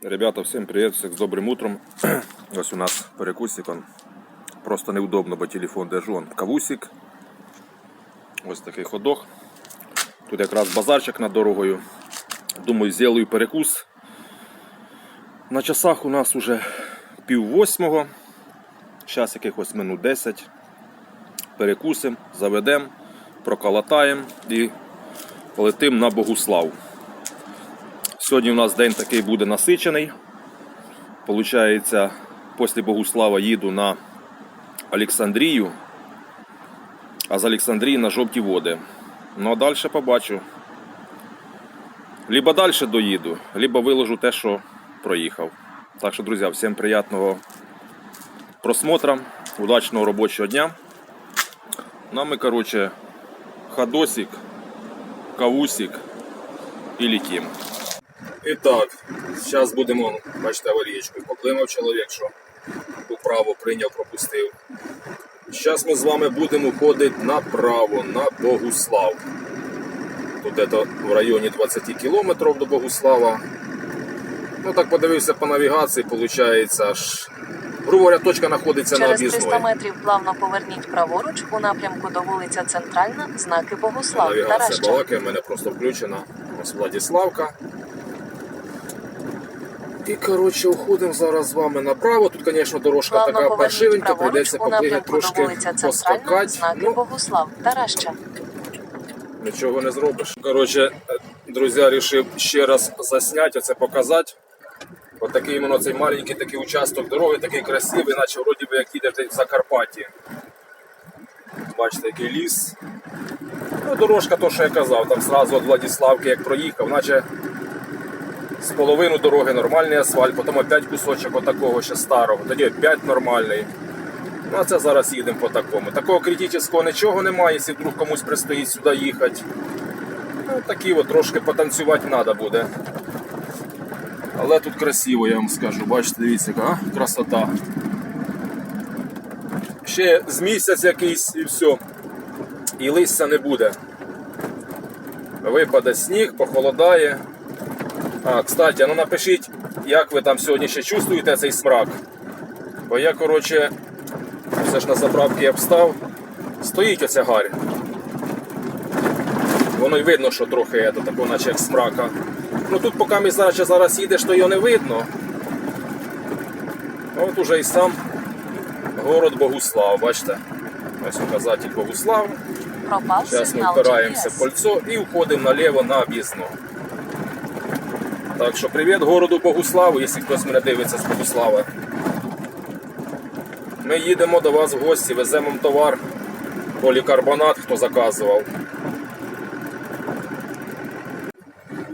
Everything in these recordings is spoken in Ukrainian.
Ребята, всем привет, всех с добрым утром. Ось у нас перекусик, он просто неудобно, бо телефон держу, он кавусик. Ось такий ходок. Тут якраз базарчик над дорогою. Думаю, зроблю перекус. На часах у нас уже пів восьмого. Зараз якихось минут 10. Перекусимо, заведемо, проколотаємо і полетим на Богуслав. Сьогодні у нас день такий буде насичений. Получається, після Богуслава їду на Олександрію, а з Олександрії на жовті води. Ну а далі побачу. Либо далі доїду, либо виложу те, що проїхав. Так що, друзі, всім приємного просмотра, удачного робочого дня. Нами, короче, ходосик, кавусик і летим. І так, зараз будемо, бачите, аварійку. Поклимав чоловік, що управо прийняв, пропустив. Зараз ми з вами будемо ходити направо, на Богуслав. Тут це в районі 20 кілометрів до Богуслава. Ну так подивився по навігації, виходить, аж, грубо говоря, точка знаходиться на Через 300 метрів плавно поверніть праворуч у напрямку до вулиця Центральна, знаки Богуслав. Навігація балакає, в мене просто включена. Ось Владиславка. І коротше, уходимо зараз з вами направо. Тут, звісно, дорожка Плавно така паршивенька, прийдеться до трошки поскакати. Ну, Богуслав. Тараща. нічого не зробиш. Коротше, друзі, вирішив ще раз засняти, це показати. Ось такий іменно цей маленький такий участок дороги, такий красивий, наче вроді би як їдете в Закарпатті. Бачите, який ліс. Ну, дорожка, то, що я казав, там зразу від Владиславки як проїхав, наче з половину дороги нормальний асфальт, потім опять кусочок отакого ще старого, тоді опять нормальний. Ну а це зараз їдемо по такому. Такого критичного нічого немає, якщо вдруг комусь предстоїть сюди їхати. Ну, такі от трошки потанцювати треба буде. Але тут красиво, я вам скажу. Бачите, дивіться, яка красота. Ще з місяць якийсь і все. І листя не буде. Випаде сніг, похолодає. А, кстати, ну напишіть, як ви там сьогодні ще чувствуєте цей смрак. Бо я, коротше, все ж на заправки я встав. Стоїть оця гарь. Воно й видно, що трохи це, тако, наче як смрака. Ну тут поки ми зараз, зараз їдеш, то його не видно. От уже і сам город Богуслав, бачите? Ось указатель Богуслав. Зараз ми впираємося в кольцо і входимо наліво на об'їзну. Так що привіт городу Богуславу, якщо хтось мене дивиться з Богуслава. Ми їдемо до вас в гості, веземо товар, полікарбонат, хто заказував.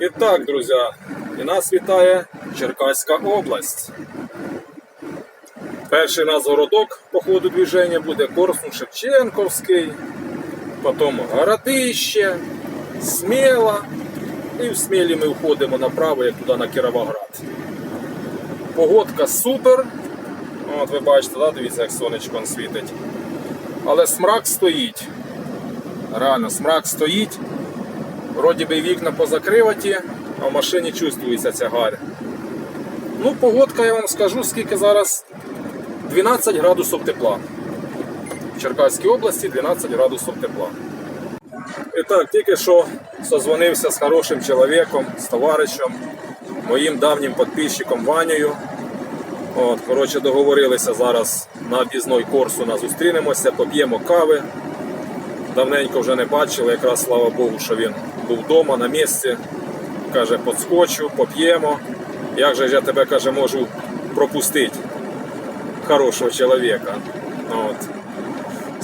І так, друзі, і нас вітає Черкаська область. Перший нас городок по ходу движення буде Корсун Шевченковський, потім Городище, Сміла. І в Смілі ми входимо направо, як туди на Кіровоград. Погодка супер. От ви бачите, да? дивіться, як сонечко світить. Але смрак стоїть. Реально, смрак стоїть. Вроді би вікна позакриваті, а в машині чувствується ця гарь. Ну, погодка, я вам скажу, скільки зараз 12 градусів тепла. В Черкаській області 12 градусів тепла. І так, тільки що созвонився з хорошим чоловіком, з товаришем, моїм давнім підписчиком Ванею. От, коротше, договорилися зараз на об'їзної Корсуна зустрінемося, поп'ємо кави. Давненько вже не бачили, якраз слава Богу, що він був вдома на місці. Каже, подскочу, поп'ємо. Як же я тебе каже, можу пропустити? Хорошого чоловіка. От.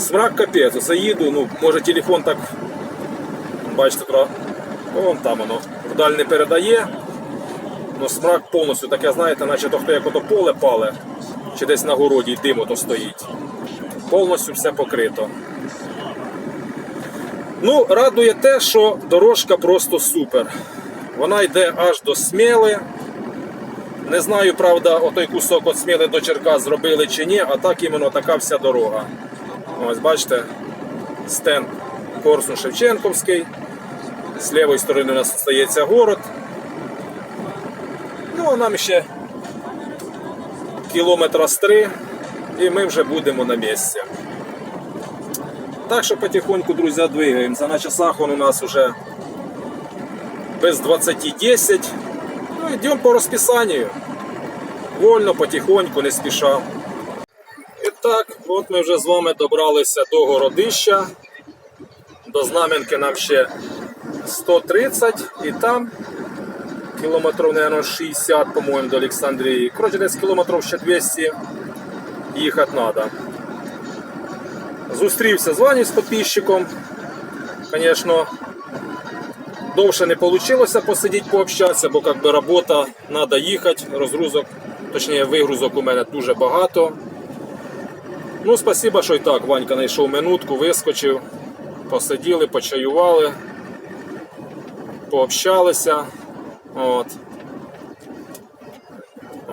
Смрак капець, оце їду, ну, може телефон так, бачите, тро... вон там воно вдаль не передає. Ну, смрак повністю таке, знаєте, наче то хто як ото поле пале, чи десь на городі дим ото стоїть. Повністю все покрито. Ну, радує те, що дорожка просто супер. Вона йде аж до Сміли. Не знаю, правда, отой кусок від Сміли до Черкас зробили чи ні, а так іменно така вся дорога. Ось бачите, стенд Корсун Шевченковський. З лівої сторони у нас стається город. Ну, а нам ще кілометра з три, і ми вже будемо на місці. Так що потихоньку, друзі, двигаємося. На часах он у нас уже без 20.10. Ну, йдемо по розписанню. Вольно, потихоньку, не спіша. І так, от ми вже з вами добралися до городища. До Знам'янки нам ще 130 і там кілометрів, мабуть, 60, по-моєму, до Олександрії. Коротше, десь кілометрів ще 200 їхати треба. Зустрівся з Ваню з підписчиком. Звісно, довше не вийшло посидіти, пообщатися, бо як би робота, треба їхати, розгрузок, точніше вигрузок у мене дуже багато. Ну, спасибо, що і так, Ванька знайшов минутку, вискочив, посиділи, почаювали, пообщалися. От.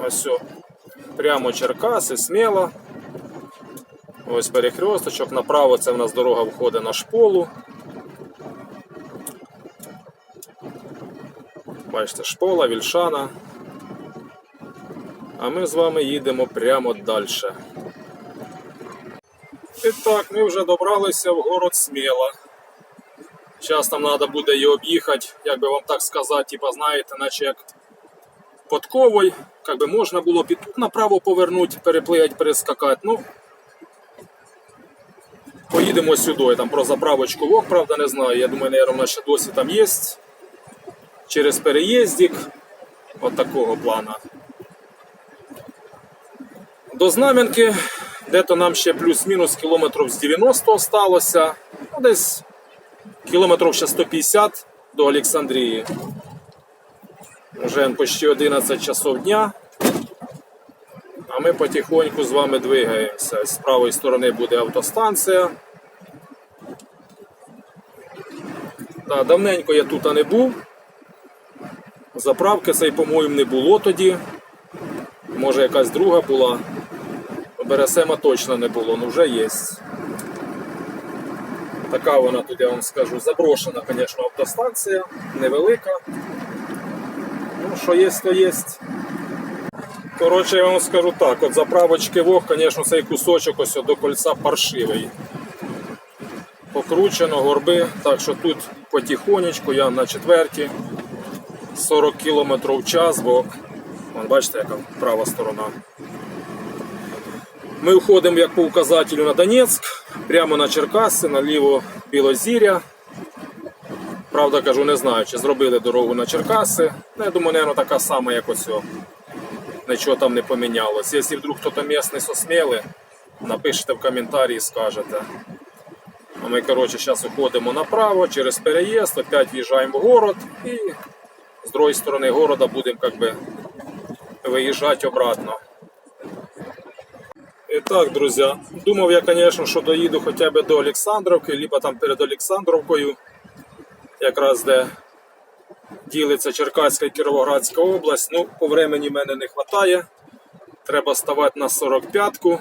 Ось о. Прямо Черкаси, сміло. Ось перехресточок, направо це в нас дорога входить на шполу. Бачите, шпола, вільшана. А ми з вами їдемо прямо далі. І так, ми вже добралися в город Сміла. Зараз нам треба буде її об'їхати, як би вам так сказати, типа, знаєте, наче як подковой, як би можна було під тут направо повернути, переплигати, перескакати. Ну, поїдемо сюди. Там про заправочку Вог, правда, не знаю. Я думаю, наверное, ще досі там є. Через переїздик. От такого плана. До Знам'янки, де-то нам ще плюс-мінус кілометрів з 90 осталося. Ну, десь кілометрів ще 150 до Олександрії. Вже почти 11 часов дня. А ми потихоньку з вами двигаємося. З правої сторони буде автостанція. Да, давненько я тут не був. Заправки цей, по-моєму, не було тоді. Може якась друга була. Бересема точно не було, ну вже є. Така вона тут, я вам скажу, заброшена, звісно, автостанція, невелика. Ну, що є, то є. Коротше, я вам скажу так, от заправочки Вог, звісно, цей кусочок ось до кольця паршивий. Покручено, горби, так що тут потихонечку, я на четверті, 40 км в час, бо бачите, яка права сторона. Ми входимо як по указателю на Донецьк, прямо на Черкаси, наліво Білозір'я. Правда, кажу, не знаю, чи зробили дорогу на Черкаси. Ну, я думаю, мабуть, така сама, як ось. Нічого там не помінялось. Якщо вдруг хтось місний сосміли, напишите в коментарі і скажете. А ми, коротше, зараз уходимо направо через переїзд, опять в'їжджаємо в город і з другої сторони города будемо как би, виїжджати обратно. І так, друзі, думав я, звісно, що доїду хоча б до Олександровки, либо там перед Олександровкою, якраз де ділиться Черкаська і Кіровоградська область. Ну, по времені мене не вистачає. Треба ставати на 45-ку.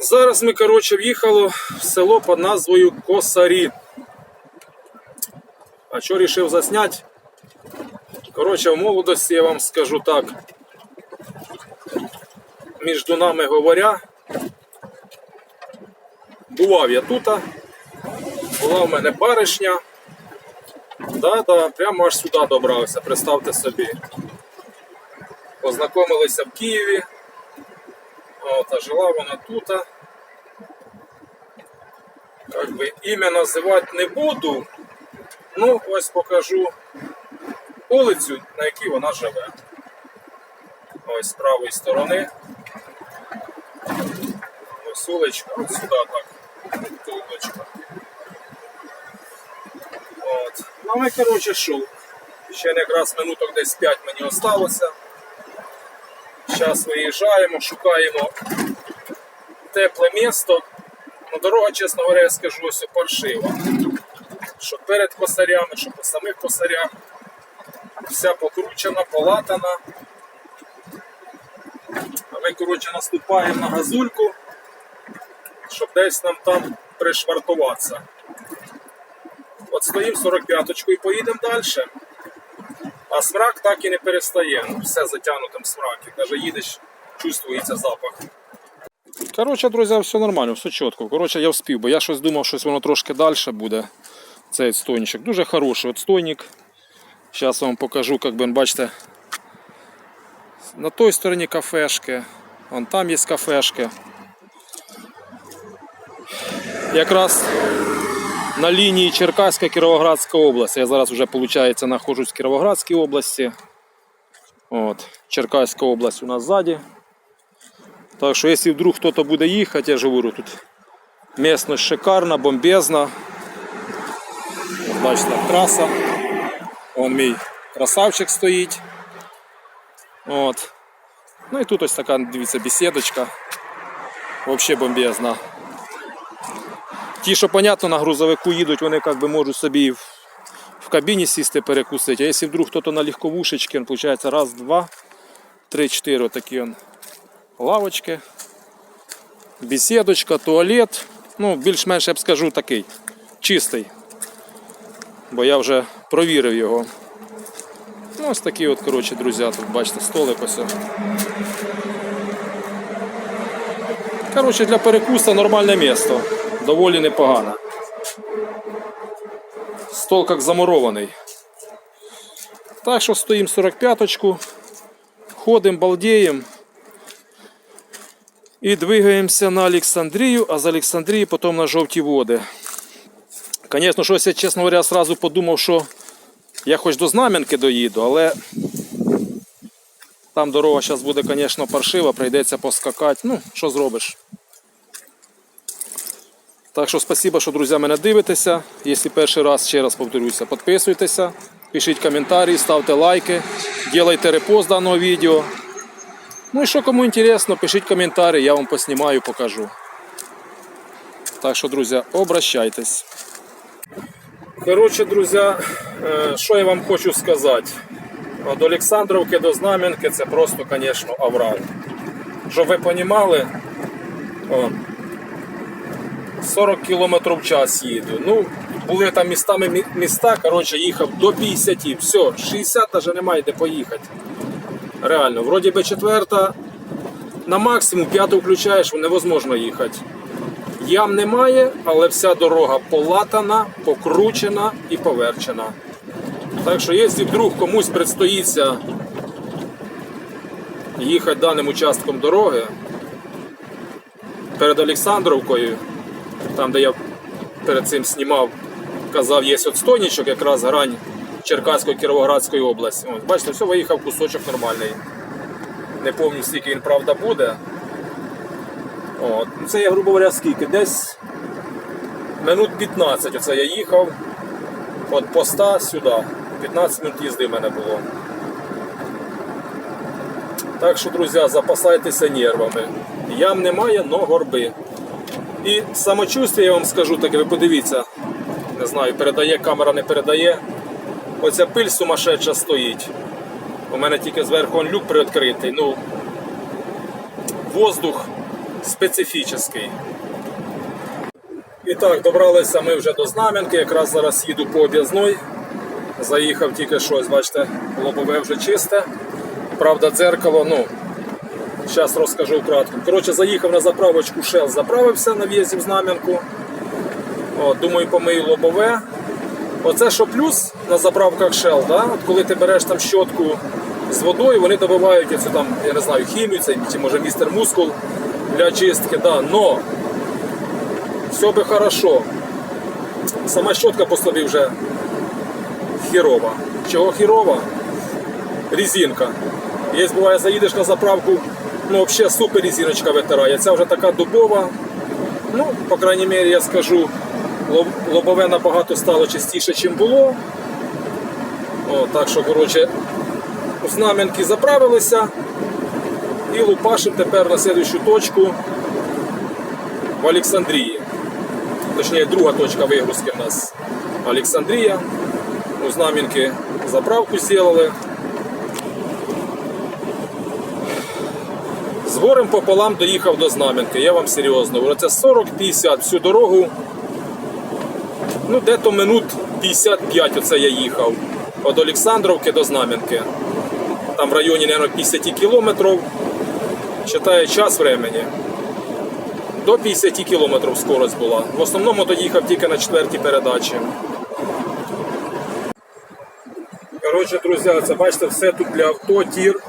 Зараз ми, коротше, в'їхали в село під назвою Косарі. А що вирішив засняти? Коротше, в молодості я вам скажу так. Між нами говоря, бував я тут, була в мене баришня. Да-да, прямо аж сюди добрався, представте собі. Познайомилися в Києві. От, а жила вона тут. Как би ім'я називати не буду. Ну, ось покажу вулицю, на якій вона живе. Ось з правої сторони. Ось вуличка, ось сюди так. Вуличка. От. Ну, ми, коротше, що? Ще якраз минуток десь 5 мені осталося. Зараз виїжджаємо, шукаємо тепле місто. Ну, дорога, чесно говоря, я скажу, ось паршива. Що перед косарями, що по самих косарях. Вся покручена, полатана. Ми, коротше, наступаємо на газульку, щоб десь нам там пришвартуватися. От стоїмо 45-очку і поїдемо далі. А смрак так і не перестає. Ну, все затягнутим смраки. Навіть їдеш, чувствується запах. Коротше, друзі, все нормально, все чітко. Коротше, я вспів, бо я щось думав, щось воно трошки далі буде. Цей стойничок. Дуже хороший отстойник. Зараз вам покажу, як би бачите. На той стороні кафешки. Вон там є кафешки. Якраз на лінії Черкаська Кіровоградська область. Я зараз вже, виходить, знаходжусь в Кіровоградській області. От. Черкаська область у нас ззаді. Так що, якщо вдруг хтось буде їхати, я ж говорю, тут місцевість шикарна, бомбезна. Бачите, траса. Вон мій красавчик стоїть. От. Ну і тут ось така, дивіться, бесідочка. Взагалі бомбезна. Ті, що, понятно, на грузовику їдуть, вони як би можуть собі в, кабіні сісти перекусити. А якщо вдруг хтось на легковушечці, виходить раз, два, три, чотири отакі он лавочки, бесідочка, туалет. Ну, більш-менш я б скажу такий чистий. Бо я вже провірив його. Ну, ось такі от, коротше, друзі, тут бачите, столик ось. Коротше, для перекуса нормальне місто. Доволі непогано. Стол як замурований. Так що стоїмо 45-очку, ходимо, балдеємо. І двигаємося на Олександрію, а з Олександрії потім на жовті води. Звісно, щось я, чесно говоря, сразу подумав, що я хоч до Знам'янки доїду, але там дорога зараз буде, звісно, паршива, прийдеться поскакати. Ну, що зробиш. Так що спасибо, що друзі мене дивитеся. Якщо перший раз, ще раз повторюся, підписуйтеся, пишіть коментарі, ставте лайки, ділайте репост даного відео. Ну і що кому інтересно, пишіть коментарі, я вам поснімаю, покажу. Так що, друзі, обращайтесь. Коротше, друзі, що я вам хочу сказати. Від Олександровки до Знам'янки це просто, звісно, аврал. Щоб ви розуміли, 40 км в час їду. Ну, були там містами міста, коротше, їхав до 50, все, 60 навіть немає де поїхати. Реально, вроді би четверта, на максимум п'яту включаєш, невозможно їхати. Ям немає, але вся дорога полатана, покручена і поверчена. Так що, якщо вдруг комусь предстоїться їхати даним участком дороги перед Олександровкою, там де я перед цим знімав, казав, є отстойничок, якраз грань Черкаської Кіровоградської області. Ось, бачите, все, виїхав кусочок нормальний. Не пам'ятаю, скільки він правда буде. От. ну, Це я, грубо говоря, скільки? Десь минут 15 оце я їхав від поста сюди. 15 минут їзди в мене було. Так що, друзі, запасайтеся нервами. Ям немає, но горби. І самочувствие, я вам скажу таке, ви подивіться. Не знаю, передає камера, не передає. Оця пиль сумасшедша стоїть. У мене тільки зверху люк приоткритий. Ну, воздух специфічний. І так, добралися ми вже до Знам'янки, якраз зараз їду по об'язной. Заїхав тільки щось, бачите, лобове вже чисте. Правда, дзеркало, ну, зараз розкажу вкратко. Коротше, заїхав на заправочку Shell, заправився на в'їзді в Знам'янку. Думаю, помию лобове. Оце що плюс на заправках Shell, да? От коли ти береш там щотку з водою, вони добивають оцю там, я не знаю, хімію, це, чи може містер мускул для очистки, да. но все би хорошо. Сама щотка по собі вже хірова. Чого хірова? Резинка. Є буває, заїдеш на заправку, ну взагалі супер резиночка витирає. Ця вже така дубова. Ну, по крайній мірі, я скажу, лобове набагато стало чистіше, ніж було. О, так що, коротше, знам'янки заправилися і лупашимо тепер на слідущу точку в Олександрії. Точніше, друга точка вигрузки в нас Олександрія. У знам'янки заправку зробили. З горем пополам доїхав до Знам'янки, я вам серйозно. Це 40-50 всю дорогу. Ну, де-то минут 55 оце я їхав. від Олександровки до Знам'янки. Там в районі, мабуть, 50 кілометрів. Читає час времени. До 50 кілометрів скорость була. В основному тоді їхав тільки на четвертій передачі. Коротше, друзі, це бачите, все тут для авто, тір.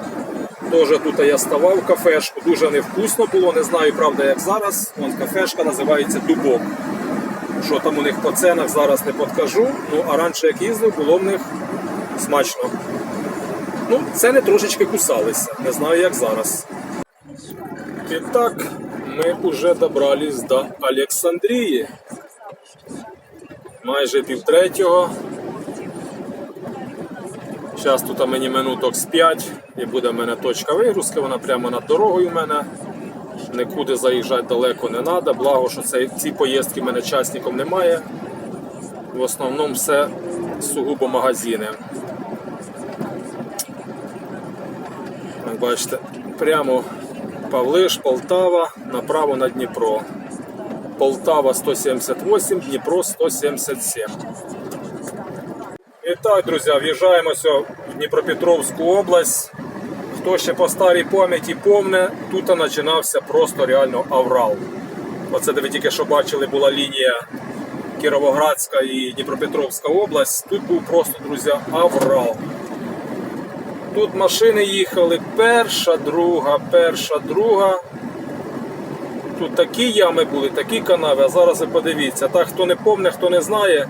Теж тут я ставав кафешку, дуже невкусно було, не знаю, правда, як зараз. Вон кафешка називається Дубок. Що там у них по ценах зараз не подкажу. Ну, а раніше як їздив, було в них смачно. Ну, ціни трошечки кусалися, не знаю як зараз. І так, ми вже добрались до Олександрії. Майже півтретього. Зараз тут мені минуток з 5 і буде в мене точка вигрузки, вона прямо над дорогою в мене. Нікуди заїжджати далеко не треба. Благо, що це, ці поїздки в мене часником немає. В основному все сугубо магазини. Як бачите, прямо Павлиш, Полтава, направо на Дніпро. Полтава 178, Дніпро 177. І так, друзі, в'їжджаємо сьо в Дніпропетровську область. Хто ще по старій пам'яті помне, тут починався просто реально аврал. Оце де ви тільки що бачили, була лінія Кіровоградська і Дніпропетровська область. Тут був просто, друзі, аврал. Тут машини їхали перша, друга, перша, друга. Тут такі ями були, такі канави, а зараз ви подивіться. Так, хто не помне, хто не знає.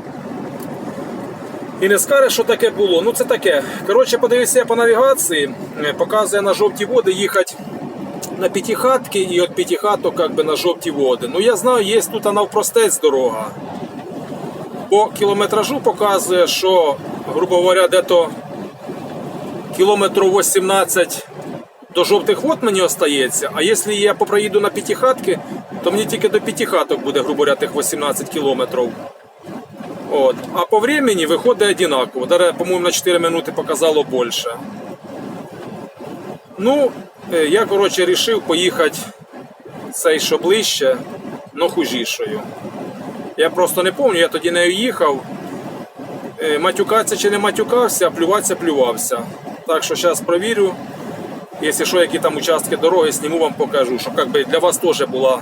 І не скаже, що таке було. Ну це таке. Коротше, подивився я по навігації, е, показує на жовті води їхати на п'ятихатки і від п'ятихаток как би, на жовті води. Ну я знаю, є тут навпростець дорога. По кілометражу показує, що, грубо говоря, де-то кілометрів 18 до жовтих вод мені остається. А якщо я попроїду на п'ятихатки, то мені тільки до п'ятихаток буде, грубо говоря, тих 18 кілометрів. От. А по времени виходить одинаково. Даже, по-моєму, на 4 минути показало більше. Ну, е, я, коротше, вирішив поїхати цей що ближче, но хужішою. Я просто не пам'ятаю, я тоді нею їхав. Е, Матюкатися чи не матюкався, а плюватися плювався. Так що зараз провірю. Якщо що, які там участки дороги, зніму вам покажу, щоб как би, для вас теж була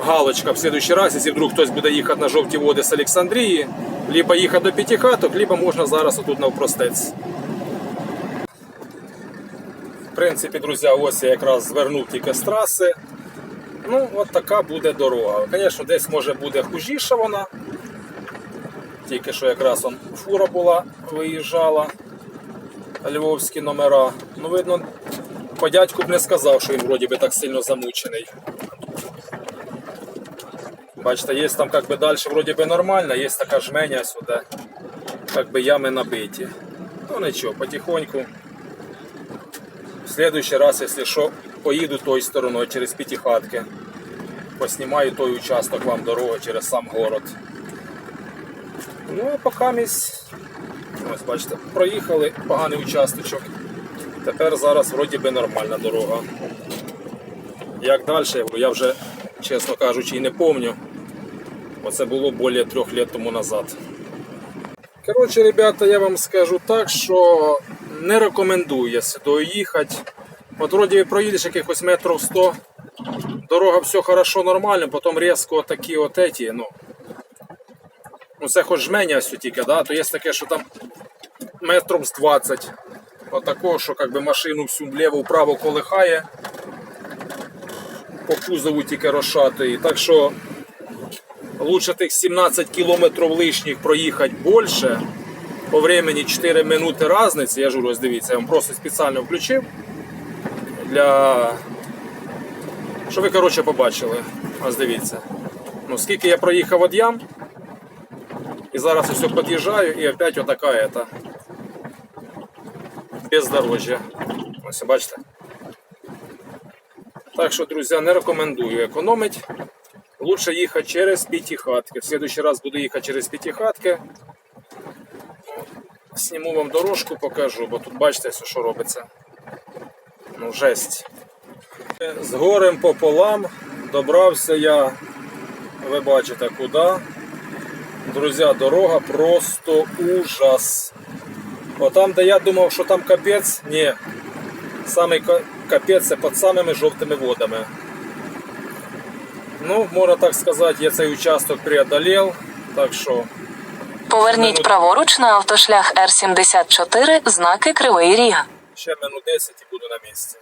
галочка в следующий раз, если вдруг хтось буде їхати на жовті води з Олександрії, либо їхати до п'ятихаток, либо можна зараз отут навпростець. В принципі, друзі, ось я якраз звернув тільки з траси. Ну, от така буде дорога. Звісно, десь може буде хужіша вона. Тільки що якраз он фура була, виїжджала. Львовські номера. Ну, видно, по дядьку б не сказав, що він вроді би так сильно замучений. Бачите, є там как би далі вроді би нормально, є така жменя сюди, как би ями набиті. Ну нічого, потихоньку. В следующий раз, якщо що, поїду тою стороною через п'ятихатки. Поснімаю той участок вам дороги через сам город. Ну а поки місь, ось бачите, проїхали поганий участочок. Тепер зараз вроді би нормальна дорога. Як далі, я вже, чесно кажучи, і не пам'ятаю. Оце було більше трьох років тому назад. Коротше, ребята, я вам скажу так, що не рекомендую я сюди їхати. От вроді проїдеш якихось метрів 100, дорога все хорошо, нормально, потім різко такі от еті, ну. Ну це хоч жменя все тільки, да? то є таке, що там метрів з 20. Отакого, що как би, машину всю вліво-вправо колихає. По кузову тільки розшатує. Так що лучше тих 17 кілометрів лишніх проїхати більше. По времени 4 минути різниці. Я ж ось дивіться, я вам просто спеціально включив. Для... Що ви коротше побачили? Ось дивіться. Ну, скільки я проїхав від ям. І зараз все під'їжджаю і опять отака ета. Бездорожжя. Ось бачите. Так що, друзі, не рекомендую економити. Лучше їхати через п'ятихатки. В следующий раз буду їхати через п'ятихатки. Сніму вам дорожку, покажу, бо тут бачите, все, що робиться. Ну, жесть. З горем пополам добрався я, ви бачите, куди. Друзі, дорога просто ужас. Отам, де я думав, що там капець, ні. Самий капець це під самими жовтими водами. Ну, можна так сказати, я цей участок преодолів, так що Поверніть праворуч на автошлях Р-74, знаки Кривий Ріг. ще минут 10 і буду на місці.